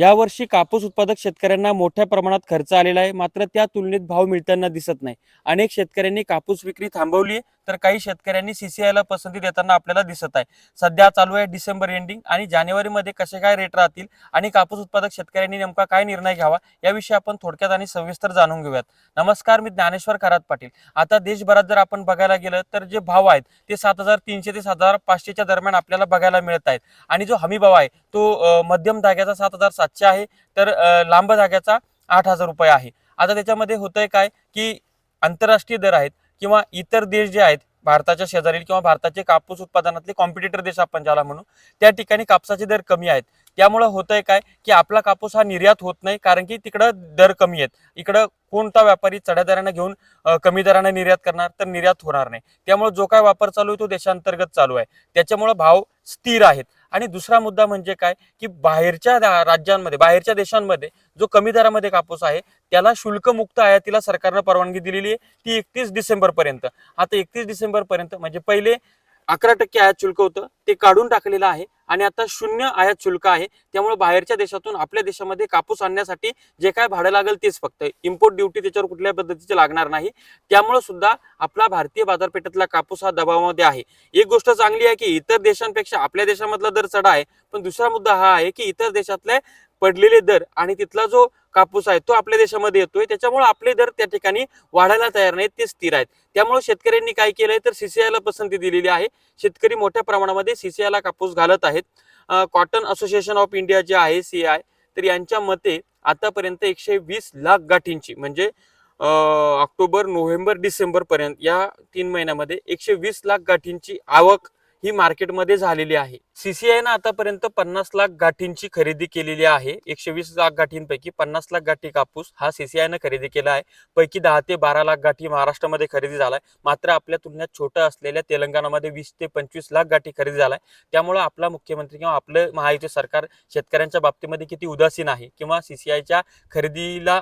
यावर्षी कापूस उत्पादक शेतकऱ्यांना मोठ्या प्रमाणात खर्च आलेला आहे. मात्र त्या तुलनेत भाव मिळताना दिसत नाही. अनेक शेतकऱ्यांनी कापूस विक्री थांबवली आहे तर काही शेतकऱ्यांनी सीसीआयला पसंती देताना आपल्याला दिसत आहे. सध्या चालू आहे डिसेंबर एंडिंग आणि जानेवारीमध्ये कसे काय रेट राहतील आणि कापूस उत्पादक शेतकऱ्यांनी नेमका काय निर्णय घ्यावा याविषयी आपण थोडक्यात आणि सविस्तर जाणून घेऊयात. नमस्कार मी ज्ञानेश्वर खरात पाटील. आता देशभरात जर आपण बघायला गेलं तर जे भाव आहेत ते सात हजार तीनशे ते सात हजार पाचशेच्या दरम्यान आपल्याला बघायला मिळत आहेत. आणि जो हमी भाव आहे तो मध्यम धाग्याचा सात हजार सातशे आहे तर लांब धाग्याचा आठ हजार रुपये आहे. आता त्याच्यामध्ये होतंय काय की आंतरराष्ट्रीय दर आहेत किंवा इतर देश जे आहेत भारताच्या शेजारील किंवा भारताचे कापूस उत्पादनातले कॉम्पिटिटर देश आपण ज्याला म्हणू त्या ठिकाणी कापसाचे दर कमी आहेत. त्यामुळं होतंय काय की आपला कापूस हा निर्यात होत नाही कारण की तिकडं दर कमी आहेत. इकडं कोणता व्यापारी चढ्या दराने घेऊन कमी दराने निर्यात करणार तर निर्यात होणार नाही. त्यामुळे जो काय वापर चालू आहे तो देशांतर्गत चालू आहे. त्याच्यामुळे भाव स्थिर आहेत. आणि दुसरा मुद्दा म्हणजे काय की बाहेरच्या राज्यांमध्ये बाहेरच्या देशांमध्ये जो कमी दरामध्ये कापूस आहे त्याला शुल्कमुक्त आयातीला सरकारनं परवानगी दिलेली आहे ती एकतीस डिसेंबर पर्यंत आता एकतीस डिसेंबर पर्यंत म्हणजे पहिले अकरा टक्के आयात शुल्क होतं. ते काढून टाकलेलं आहे. आणि आता शून्य आयात शुल्क आहे. त्यामुळे बाहेरच्या देशातून आपल्या देशामध्ये कापूस आणण्यासाठी जे काय भाडं लागेल तेच फक्त. इम्पोर्ट ड्युटी त्याच्यावर कुठल्या पद्धतीचे लागणार नाही. त्यामुळे सुद्धा आपला भारतीय बाजारपेठेतला कापूस हा दबावामध्ये आहे. एक गोष्ट चांगली आहे की इतर देशांपेक्षा आपल्या देशामधला दर चढा आहे. पण दुसरा मुद्दा हा आहे की इतर देशातले पडलेले दर आणि तिथला जो कापूस आहे तो आपल्या देशामध्ये येतोय. त्याच्यामुळे आपले दर त्या ठिकाणी वाढायला तयार नाहीत ते स्थिर आहेत. त्यामुळे शेतकऱ्यांनी काय केलंय तर सीसीआयला पसंती दिलेली आहे. शेतकरी मोठ्या प्रमाणामध्ये सीसीआयला कापूस घालत आहेत. कॉटन असोसिएशन ऑफ इंडिया जे आहे सी आय तर यांच्या मते आतापर्यंत एकशे वीस लाख गाठींची म्हणजे ऑक्टोबर नोव्हेंबर डिसेंबर पर्यंत या तीन महिन्यामध्ये एकशे वीस लाख गाठींची आवक ही मार्केटमध्ये झालेली आहे. सीसीआयनं आतापर्यंत पन्नास लाख गाठींची खरेदी केलेली आहे. एकशे वीस लाख गाठींपैकी पन्नास लाख गाठी कापूस हा सीसीआयनं खरेदी केला आहे. पैकी दहा ते बारा लाख गाठी महाराष्ट्रामध्ये खरेदी झालाय. मात्र आपल्या तुलनेत छोटं असलेल्या तेलंगणामध्ये वीस ते पंचवीस लाख गाठी खरेदी झालाय. त्यामुळे आपला मुख्यमंत्री किंवा आपलं महायुती सरकार शेतकऱ्यांच्या बाबतीमध्ये किती उदासीन आहे किंवा सीसीआयच्या खरेदीला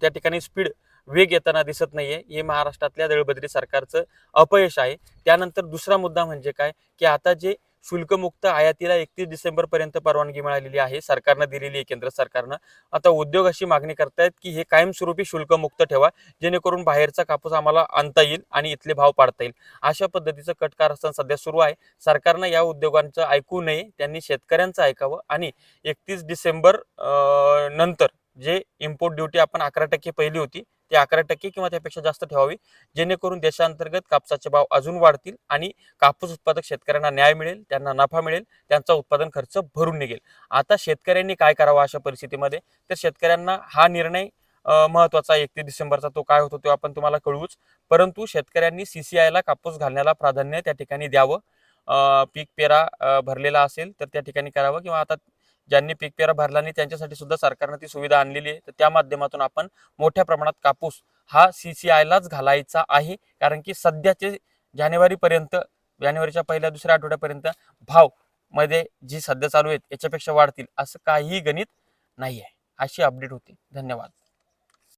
त्या ठिकाणी स्पीड वेग येताना दिसत नाहीये. हे महाराष्ट्रातल्या दळबद्री सरकारचं अपयश आहे. त्यानंतर दुसरा मुद्दा म्हणजे काय? की आता जे शुल्कमुक्त आयातीला एकतीस डिसेंबर पर्यंत परवानगी मिळालेली आहे सरकारनं दिलेली आहे केंद्र सरकारनं. आता उद्योग अशी मागणी करतायत की हे कायमस्वरूपी शुल्कमुक्त ठेवा जेणेकरून बाहेरचा कापूस आम्हाला आणता येईल आणि इथले भाव पाडता येईल. अशा पद्धतीचं कट कारस्थान सध्या सुरू आहे. सरकारनं या उद्योगांचं ऐकू नये त्यांनी शेतकऱ्यांचं ऐकावं आणि एकतीस डिसेंबर नंतर जे इम्पोर्ट ड्युटी आपण अकरा टक्के पहिली होती ते अकरा टक्के किंवा त्यापेक्षा जास्त ठेवावी. जेणेकरून देशांतर्गत कापसाचे भाव अजून वाढतील आणि कापूस उत्पादक शेतकऱ्यांना न्याय मिळेल त्यांना नफा मिळेल त्यांचा उत्पादन खर्च भरून निघेल. आता शेतकऱ्यांनी काय करावं अशा परिस्थितीमध्ये? तर शेतकऱ्यांना हा निर्णय महत्त्वाचा एकतीस डिसेंबरचा तो काय होतो तो आपण तुम्हाला कळवूच. परंतु शेतकऱ्यांनी सीसीआयला कापूस घालण्याला प्राधान्य त्या ठिकाणी द्यावं. पीक पेरा भरलेला असेल तर त्या ठिकाणी करावं किंवा आता ज्यांनी पीक पेरा भरला नाही त्यांच्यासाठी सुद्धा सरकारनं ती सुविधा आणलेली आहे. तर त्या माध्यमातून आपण मोठ्या प्रमाणात कापूस हा सी सी आयलाच घालायचा आहे. कारण की सध्याचे जानेवारीपर्यंत जानेवारीच्या पहिल्या दुसऱ्या आठवड्यापर्यंत भावमध्ये जी सध्या चालू आहेत याच्यापेक्षा वाढतील असं काहीही गणित नाही आहे अशी अपडेट होती. धन्यवाद.